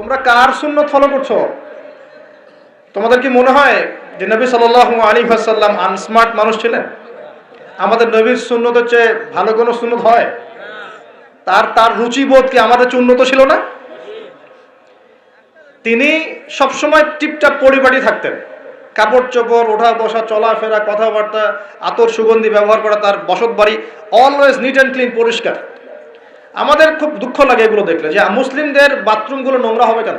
তোমরা কার সুন্নত ফলো করছ? তোমাদের কি মনে হয় যে নবী সাল্লাহ আলী হাসাল্লাম আনস্মার্ট মানুষ ছিলেন? আমাদের নবীর সুন্নত হচ্ছে ভালো কোনো সুন্নত হয়? তার তার রুচিবোধ কি আমাদের উন্নত ছিল না? তিনি সবসময় টিপটাপ পরিপাটি থাকতেন। কাপড় চোপড় ওঠা বসা চলাফেরা, কথাবার্তা আতর সুগন্ধি ব্যবহার করা তার বসত বাড়ি অলওয়েজ নিট অ্যান্ড ক্লিন পরিষ্কার। আমাদের খুব দুঃখ লাগে এগুলো দেখলে যে মুসলিমদের বাথরুমগুলো নোংরা হবে কেন?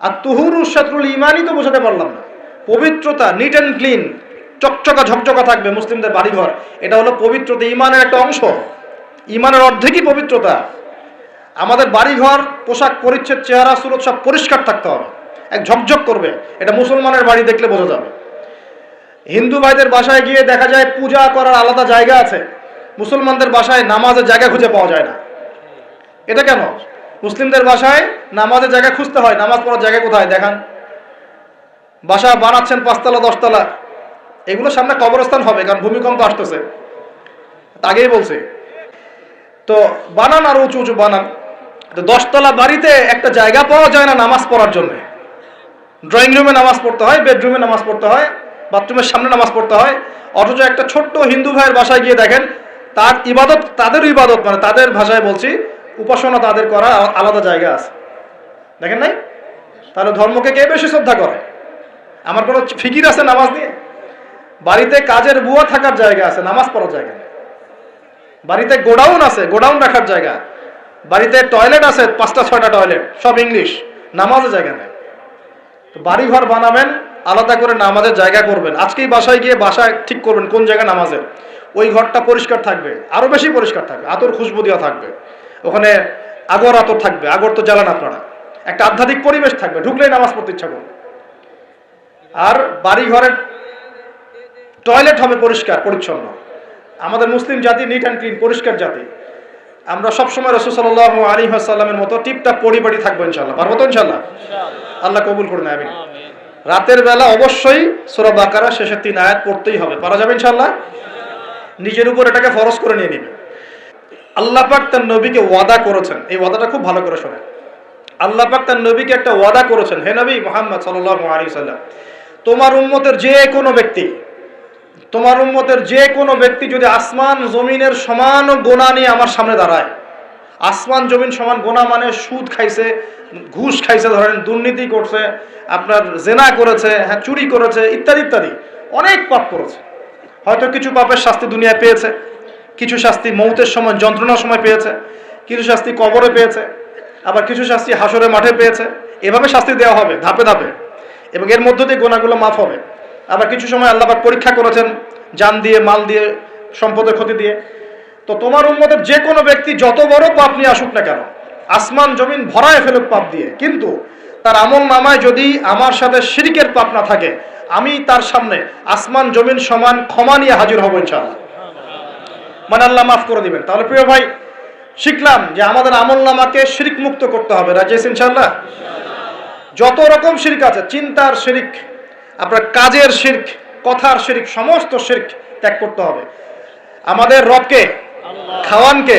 আর তুহুরু শত্রুল ইমানই তো বোঝাতে পারলাম না। পবিত্রতা নিট অ্যান্ড ক্লিন চকচকা ঝকঝকা থাকবে মুসলিমদের বাড়িঘর। এটা হলো পবিত্রতা, ইমানের একটা অংশ। ইমানের অর্ধেকই পবিত্রতা। আমাদের বাড়িঘর, পোশাক পরিচ্ছেদ, চেহারা, সুরত সব পরিষ্কার থাকতে হবে। এক ঝকঝক করবে। এটা মুসলমানের বাড়ি দেখলে বোঝা যাবে। হিন্দু ভাইদের বাসায় গিয়ে দেখা যায় পূজা করার আলাদা জায়গা আছে। মুসলমানদের বাসায় নামাজের জায়গা খুঁজে পাওয়া যায় না। এটা কেন? মুসলিমদের বাসায় নামাজের জায়গা খুঁজতে হয়। নামাজ পড়ার জায়গা কোথায়? দেখান। বাসা বানাচ্ছেন পাঁচতলা, দশতলা। এগুলো সামনে কবরস্থান হবে, কারণ ভূমিকম্প আসতেছে। আগেই বলছে। তো বানান আর উঁচু উঁচু বানান। তো দশতলা বাড়িতে একটা জায়গা পাওয়া যায় না নামাজ পড়ার জন্য। ড্রয়িং রুমে নামাজ পড়তে হয়, বেডরুমে নামাজ পড়তে হয়, বাথরুমের সামনে নামাজ পড়তে হয়। অথচ একটা ছোট্ট হিন্দু ভাইয়ের বাসায় গিয়ে দেখেন তার ইবাদত, তাদের ইবাদত মানে তাদের ভাষায় বলছি, উপাসনা তাদের করা আলাদা জায়গা আছে। দেখেন নাই? তাহলে ধর্মকে কে বেশি শ্রদ্ধা করে? আমার কোনো ফিকির আছে নামাজ নিয়ে? বাড়িতে কাজের বুয়া থাকার জায়গা আছে, নামাজ পড়ার জায়গা বাড়িতে গোডাউন আছে, গোডাউন রাখার জায়গা। বাড়িতে টয়লেট আছে, পাঁচটা, ছয়টা টয়লেট, সব ইংলিশ, নামাজের জায়গা নেই। তো বাড়ি ঘর বানাবেন, আলাদা করে নামাজের জায়গা করবেন। আজকেই বাসায় গিয়ে বাসায় ঠিক করবেন, কোন জায়গা নামাজের। ওই ঘরটা পরিষ্কার থাকবে আরও বেশি পরিষ্কার থাকবে আতর খুশবু দেওয়া থাকবে ওখানে আগর আতর থাকবে আগর তো জ্বালান আপনারা। একটা আধ্যাত্মিক পরিবেশ থাকবে ঢুকলেই নামাজ পড়তে ইচ্ছা করবে। আর বাড়ি ঘরের টয়লেট হবে পরিষ্কার পরিচ্ছন্ন। আমাদের মুসলিম জাতি নিট অ্যান্ড ক্লিন পরিষ্কার জাতি। আমরা সবসময় রসুল আলী সাল্লামের মতো টিপটাপ পরিপাটি থাকব ইনশাল্লাহ পারব তো ইনশাল্লাহ আল্লাহ কবুল করে নেবেন রাতের বেলা অবশ্যই সোরা বাকারা শেষের তিন আয়াত পড়তেই হবে। পারা যাবে ইনশাল্লাহ নিজের উপর এটাকে ফরজ করে নিয়ে নিবে। আল্লাহ পাক তার নবীকে ওয়াদা করেছেন। এই ওয়াদাটা খুব ভালো করে শোনেন। আল্লাহ পাক তার নবীকে একটা ওয়াদা করেছেন, হে নবী মোহাম্মদ সাল্লাম তোমার উম্মতের যে কোনো ব্যক্তি, তোমার উম্মতের যে কোনো ব্যক্তি যদি আসমান জমিনের সমান গোনা নিয়ে আমার সামনে দাঁড়ায়, আসমান জমিন সমান গোনা মানে সুদ খাইছে, ঘুষ খাইছে, ধরেন দুর্নীতি করছে, আপনার জেনা করেছে হ্যাঁ চুরি করেছে, ইত্যাদি ইত্যাদি, অনেক পাপ করেছে। হয়তো কিছু পাপের শাস্তি দুনিয়ায় পেয়েছে, কিছু শাস্তি মৌতের সময়, যন্ত্রণার সময় পেয়েছে, কিছু শাস্তি কবরে পেয়েছে, আবার কিছু শাস্তি হাসরের মাঠে পেয়েছে। এভাবে শাস্তি দেওয়া হবে, ধাপে ধাপে। এবং এর মধ্য দিয়ে গোনাগুলো মাফ হবে। আবার কিছু সময় আল্লাহবাক পরীক্ষা করেছেন, জান দিয়ে, মাল দিয়ে, সম্পদের ক্ষতি দিয়ে। তো তোমার উন্মতের যে কোনো ব্যক্তি যত বড় পাপ নিয়ে আসুক না কেন, আসমান, জমিন ভরায় ফেলুক পাপ দিয়ে। কিন্তু তার আমল নামায় যদি আমার সাথে শিরিকের পাপ না থাকে আমি তার সামনে আসমান, জমিন সমান ক্ষমা নিয়ে হাজির হব ইনশাআল্লাহ। মানে আল্লাহ মাফ করে দিবেন। তাহলে প্রিয় ভাই, শিখলাম যে আমাদের আমল নামাকে শিরিক মুক্ত করতে হবে। রাজেশ ইনশাল্লাহ যত রকম শিরিক আছে, চিন্তার শিরিক, আপনার কাজের শির্ক, কথার শিরিক, সমস্ত শির্ক ত্যাগ করতে হবে। আমাদের রবকে, খাওয়ানকে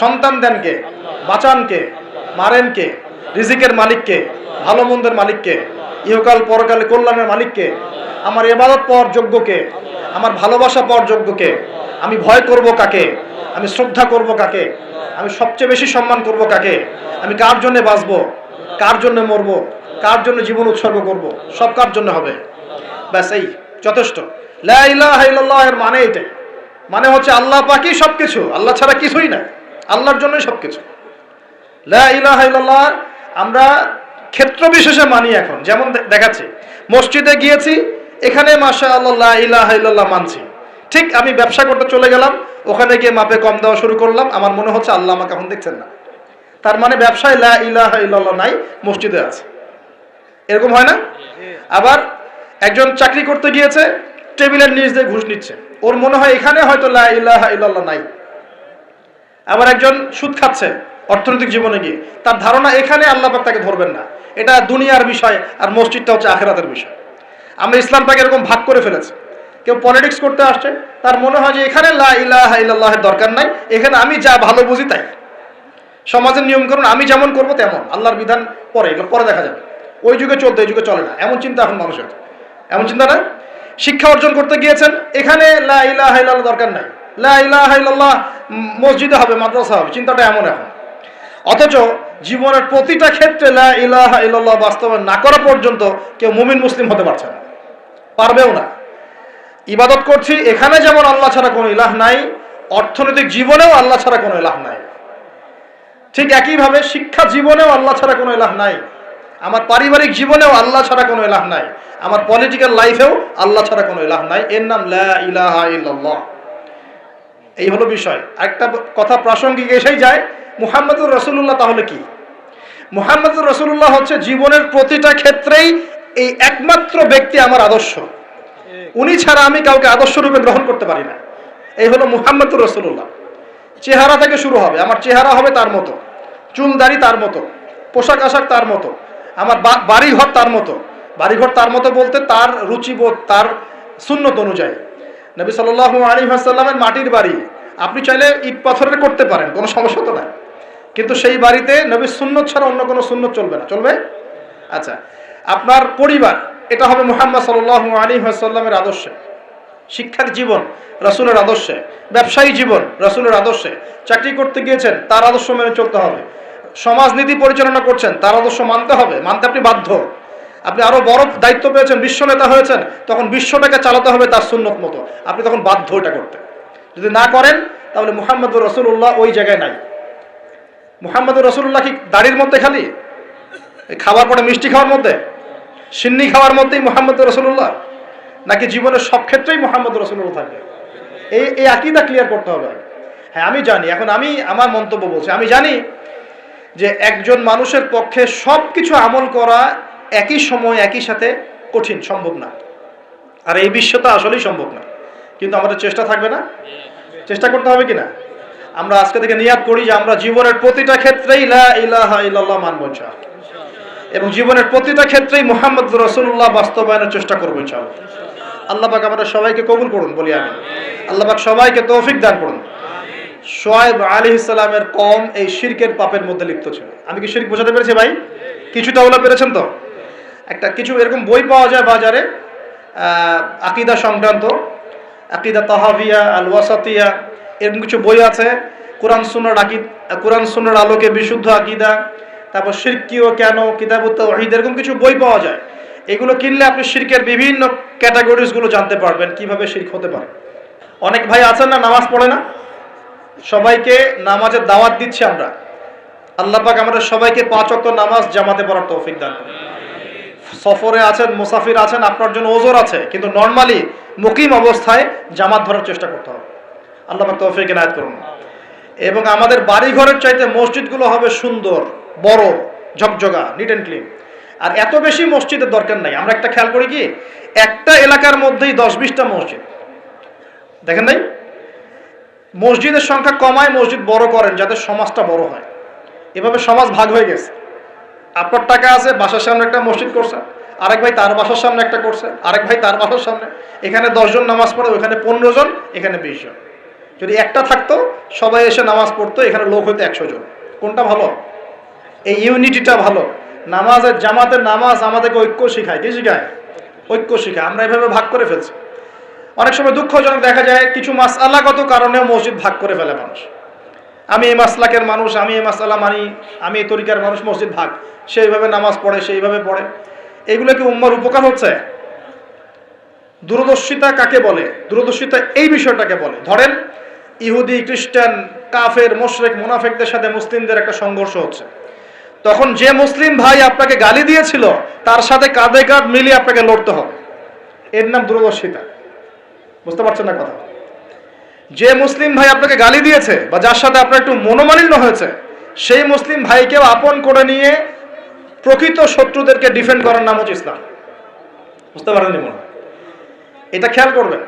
সন্তান দেনকে বাঁচানকে, মারেনকে, রিজিকের মালিককে, ভালো মন্দের মালিককে ইহকাল পরকালে কল্যাণের মালিককে, আমার এবাদত পাওয়ার যোগ্যকে, আমার ভালোবাসা পাওয়ার যোগ্যকে, আমি ভয় করব কাকে? আমি শ্রদ্ধা করব কাকে? আমি সবচেয়ে বেশি সম্মান করব কাকে? আমি কার জন্য বাঁচবো? কার জন্য মরব? কার জন্য জীবন উৎসর্গ করব? সব কার জন্য হবে? ব্যাস, এই যথেষ্ট। এর মানে এটাই। মানে হচ্ছে আল্লাহ পাকই সব কিছু আল্লাহ ছাড়া কিছুই না আল্লাহর জন্যই সব কিছু আমরা ক্ষেত্র বিশেষে মানি এখন, যেমন দেখাচ্ছি। মসজিদে গিয়েছি, এখানে মাসা আল্লাহ ইলাহা ইল্লাল্লাহ মানছি। ঠিক আমি ব্যবসা করতে চলে গেলাম, ওখানে গিয়ে মাপে কম দেওয়া শুরু করলাম, আমার মনে হচ্ছে আল্লাহ আমাকে এখন দেখছেন না। তার মানে ব্যবসায় লা ইলাহা ইল্লাল্লাহ নাই, মসজিদে আছে। এরকম হয় না? আবার একজন চাকরি করতে গিয়েছে, টেবিলের নিচ দিয়ে ঘুষ নিচ্ছে। ওর মনে হয় এখানে হয়তো লা ইলাহা ইল্লাল্লাহ নাই। আবার একজন সুদ খাচ্ছে অর্থনৈতিক জীবনে গিয়ে। তার ধারণা এখানে আল্লাহ পাক তাকে ধরবেন না। এটা দুনিয়ার বিষয় আর মসজিদটা হচ্ছে আখেরাতের বিষয়। আমরা ইসলামটাকে এরকম ভাগ করে ফেলেছি। কেউ পলিটিক্স করতে আসছে তার মনে হয় যে এখানে লা ইলাহা ইল্লাল্লাহের দরকার নাই এখানে আমি যা ভালো বুঝি তাই। সমাজের নিয়ম করুন আমি যেমন করব তেমন আল্লাহর বিধান পরে এগুলো পরে দেখা যাবে। ওই যুগে চলতে এই যুগে চলে না এমন চিন্তা এখন মানুষের এমন চিন্তা না শিক্ষা অর্জন করতে গিয়েছেন এখানে লা ইলাহা ইল্লাল্লাহ দরকার নাই। লা ইলাহা ইল্লাল্লাহ উম, মসজিদে হবে মাদ্রাসা হবে চিন্তাটা এমন এখন। অথচ জীবনের প্রতিটা ক্ষেত্রে ইলাহা বাস্তবায়ন না করা পর্যন্ত কেউ মুমিন, মুসলিম হতে পারছে না। পারবেও না। ইবাদত করছি, এখানে যেমন আল্লাহ ছাড়া কোনো ইলাহ নাই, অর্থনৈতিক জীবনেও আল্লাহ ছাড়া কোনো ইলাহ নাই। ঠিক একইভাবে শিক্ষা জীবনেও আল্লাহ ছাড়া কোনো ইলাহ নাই। আমার পারিবারিক জীবনেও আল্লাহ ছাড়া কোনো ইলাহ নাই। আমার পলিটিক্যাল লাইফেও আল্লাহ ছাড়া কোনো ইলাহ নাই। এর নাম ইলাহা ইল্লাল্লাহ। এই হলো বিষয়। একটা কথা প্রাসঙ্গিক এসেই যায় মুহাম্মদুর রসুল্লাহ তাহলে কি? মুহাম্মদুর রসুল্লাহ হচ্ছে জীবনের প্রতিটা ক্ষেত্রেই এই একমাত্র ব্যক্তি আমার আদর্শ। উনি ছাড়া আমি কাউকে আদর্শ রূপে গ্রহণ করতে পারি না। এই হলো মুহাম্মদুর রসুল্লাহ চেহারা থেকে শুরু হবে। আমার চেহারা হবে তার মতো। চুল দাড়ি তার মতো। পোশাক আশাক তার মতো। আমার বাড়িঘর তার মতো। বাড়িঘর তার মতো বলতে তার রুচিবোধ, তার সুন্নত অনুযায়ী। নবী সাল্লাহ আলী হাসাল্লামের মাটির বাড়ি। আপনি চাইলে ইট পাথরের করতে পারেন, কোনো সমস্যা তো নাই। কিন্তু সেই বাড়িতে নবীর সুন্নত ছাড়া অন্য কোনো সুন্নত চলবে না। চলবে? আচ্ছা আপনার পরিবার, এটা হবে মুহাম্মদ সাল্লাহ আলী হাসাল্লামের আদর্শে। শিক্ষার জীবন, রসুলের আদর্শে। ব্যবসায়ী জীবন, রসুলের আদর্শে। চাকরি করতে গিয়েছেন, তার আদর্শ মেনে চলতে হবে। সমাজনীতি পরিচালনা করছেন, তার আদর্শ মানতে হবে, মানতে আপনি বাধ্য। আপনি আরও বড় দায়িত্ব পেয়েছেন, বিশ্ব নেতা হয়েছেন, তখন বিশ্বটাকে চালাতে হবে তার সুন্নত মতো। আপনি তখন বাধ্য এটা করতে। যদি না করেন, তাহলে মুহাম্মদুর রসুল্লাহ ওই জায়গায় নাই। মুহাম্মদুর রসুল্লাহ কি দাড়ির মধ্যে খালি? খাবার পরে মিষ্টি খাওয়ার মধ্যে? সিন্নি খাওয়ার মধ্যেই মোহাম্মদ রসুল্লাহ নাকি জীবনের সব ক্ষেত্রেই মোহাম্মদ রসুল্লাহ থাকবে এই এই আকিদা ক্লিয়ার করতে হবে হ্যাঁ আমি জানি, এখন আমি আমার মন্তব্য বলছি। আমি জানি যে একজন মানুষের পক্ষে সব কিছু আমল করা একই সময়, একই সাথে কঠিন, সম্ভব না। আর এই বিশ্বটা আসলেই সম্ভব না। কিন্তু আমাদের চেষ্টা থাকবে না? চেষ্টা করতে হবে কি না? আমরা আজকে থেকে নিয়াদ করি যে আমরা জীবনের প্রতিটা ক্ষেত্রেই লা ইলাহা ইল্লাল্লাহ মানব ইনশাআল্লাহ। এবং জীবনের প্রতিটা ক্ষেত্রেই মোহাম্মদ রসুল্লাহ বাস্তবায়নের চেষ্টা করব ইনশাআল্লাহ। আল্লাহ পাক আমাদের সবাইকে কবুল করুন, বলি আমি আল্লাহ পাক সবাইকে তৌফিক দান করুন। সোয়েব আলী ইসলামের কম এই শিরকের পাপের মধ্যে লিপ্ত ছিল। আমি কি শিরক বোঝাতে পেরেছি ভাই? কিছুটা ওলা পেরেছেন তো? একটা কিছু এরকম বই পাওয়া যায় বাজারে আকিদা সংক্রান্ত, আকিদা তাহাবিয়া আল ওয়াসাতিয়া এরকম কিছু বই আছে, কোরআন সুনার আকিদ কোরআন সুনার আলোকে বিশুদ্ধ আকিদা, তারপর শিরকিও কেন কিতাবুত ওয়াহিদ এরকম কিছু বই পাওয়া যায়। এগুলো কিনলে আপনি শিরকের বিভিন্ন ক্যাটাগরিজগুলো জানতে পারবেন, কীভাবে শিরক হতে পারে। অনেক ভাই আছেন না, নামাজ পড়ে না? সবাইকে নামাজের দাওয়াত দিচ্ছি আমরা। আল্লাহ পাক আমাদের সবাইকে পাঁচ অক্ট নামাজ জামাতে পড়ার তৌফিক দান সফরে আছেন, মুসাফির আছেন, আপনার জন্য ওজোর আছে, কিন্তু নর্মালি মুকিম অবস্থায় জামাত ধরার চেষ্টা করতে হবে। আল্লাহ তৌফিক এনায়ত করুন। এবং আমাদের বাড়ি ঘরের চাইতে মসজিদগুলো হবে সুন্দর, বড়, ঝকঝকা নিট অ্যান্ড ক্লিন আর এত বেশি মসজিদের দরকার নাই। আমরা একটা খেয়াল করি কি, একটা এলাকার মধ্যেই দশ বিশটা মসজিদ। দেখেন নাই? মসজিদের সংখ্যা কমায় মসজিদ বড় করেন, যাতে সমাজটা বড় হয়। এভাবে সমাজ ভাগ হয়ে গেছে। আপনার টাকা আছে, বাসার সামনে একটা মসজিদ করছে, আরেক ভাই তার বাসার সামনে একটা করছে, আরেক ভাই তার বাসার সামনে। এখানে দশজন নামাজ পড়ে, ওখানে পনেরো জন, এখানে বিশ জন। যদি একটা থাকতো, সবাই এসে নামাজ পড়তো, এখানে লোক হইতো একশো জন। কোনটা ভালো? এই ইউনিটিটা ভালো। নামাজের জামাতের নামাজ আমাদেরকে ঐক্য শেখায়। কি শেখায়? ঐক্য শেখায়। আমরা এভাবে ভাগ করে ফেলছি। অনেক সময় দুঃখজনক দেখা যায়, কিছু মাস আল্লাহগত কারণেও মসজিদ ভাগ করে ফেলে মানুষ। আমি এই মাসলাকের মানুষ, আমি এই মাসালা মানি, আমি এই তরিকার মানুষ মসজিদ ভাগ। সেইভাবে নামাজ পড়ে সেইভাবে পড়ে। এগুলো কি উম্মার উপকার হচ্ছে? দূরদর্শিতা কাকে বলে? দূরদর্শিতা এই বিষয়টাকে বলে। ধরেন, ইহুদি, খ্রিস্টান, কাফের, মোশরেক, মুনাফেকদের সাথে মুসলিমদের একটা সংঘর্ষ হচ্ছে। তখন যে মুসলিম ভাই আপনাকে গালি দিয়েছিল, তার সাথে কাঁধে কাঁধ মিলিয়ে আপনাকে লড়তে হবে। এর নাম দূরদর্শিতা। বুঝতে পারছেন না কথা? যে মুসলিম ভাই আপনাকে গালি দিয়েছে, বা যার সাথে আপনার একটু মনোমালিন্য হয়েছে, সেই মুসলিম ভাইকেও আপন করে নিয়ে প্রকৃত শত্রুদেরকে ডিফেন্ড করার নাম হচ্ছে ইসলাম। বুঝতে পারেননি মনে হয়? এটা খেয়াল করবেন।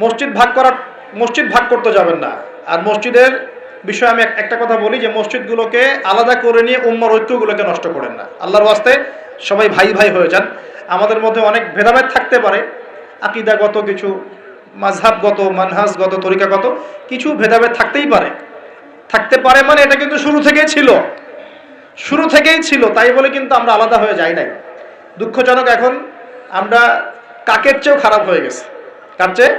মসজিদ ভাগ করার, মসজিদ ভাগ করতে যাবেন না। আর মসজিদের বিষয়ে আমি একটা কথা বলি যে মসজিদগুলোকে আলাদা করে নিয়ে উম্মার ঐক্যগুলোকে নষ্ট করেন না। আল্লাহর ওয়াস্তে সবাই ভাই ভাই হয়ে যান। আমাদের মধ্যে অনেক ভেদাভেদ থাকতে পারে। আকিদাগত কিছু মাঝহাবগত মানহাজগত, তরিকাগত কিছু ভেদাভেদ থাকতেই পারে। থাকতে পারে মানে এটা কিন্তু শুরু থেকেই ছিল। শুরু থেকেই ছিল, তাই বলে কিন্তু আমরা আলাদা হয়ে যাই নাই। দুঃখজনক এখন আমরা কাকের চেয়েও খারাপ হয়ে গেছে। কার চেয়ে?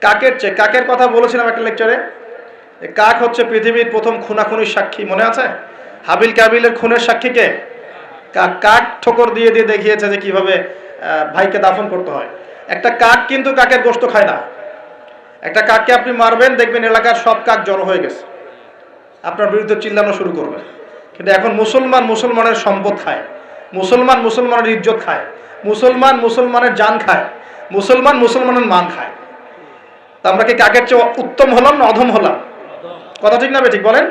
কাকের চেয়ে। কাকের কথা বলেছিলাম একটা লেকচারে কাক হচ্ছে পৃথিবীর প্রথম খুনাখুনির সাক্ষী। মনে আছে? হাবিল কাবিলের খুনের সাক্ষী কে? কাক কাক ঠোকর দিয়ে দিয়ে দেখিয়েছে যে কীভাবে ভাইকে দাফন করতে হয়। একটা কাক কিন্তু কাকের গোস্ত খায় না। একটা কাককে আপনি মারবেন, দেখবেন এলাকার সব কাক জড়ো হয়ে গেছে। আপনার বিরুদ্ধে চিল্লানো শুরু করবে। কিন্তু এখন মুসলমান মুসলমানের সম্পদ খায়। মুসলমান মুসলমানের ইজ্জত খায়। মুসলমান মুসলমানের জান খায়, মুসলমান মুসলমানের মান খায়। তা আমরা কি কাকের চেয়ে উত্তম হলাম না অধম হলাম? কথা ঠিক না ঠিক বলেন?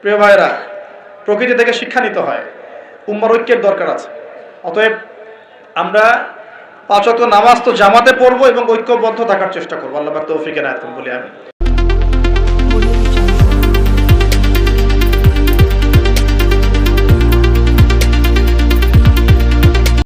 প্রিয় ভাইরা প্রকৃতি থেকে শিক্ষা নিতে হয়, উম্মার ঐক্যের দরকার আছে। অতএব আমরা পাঁচত নামাজ তো জামাতে পড়ব এবং ঐক্যবদ্ধ থাকার চেষ্টা করব। আল্লাহ তৌফিকের আয়াত বলি আমি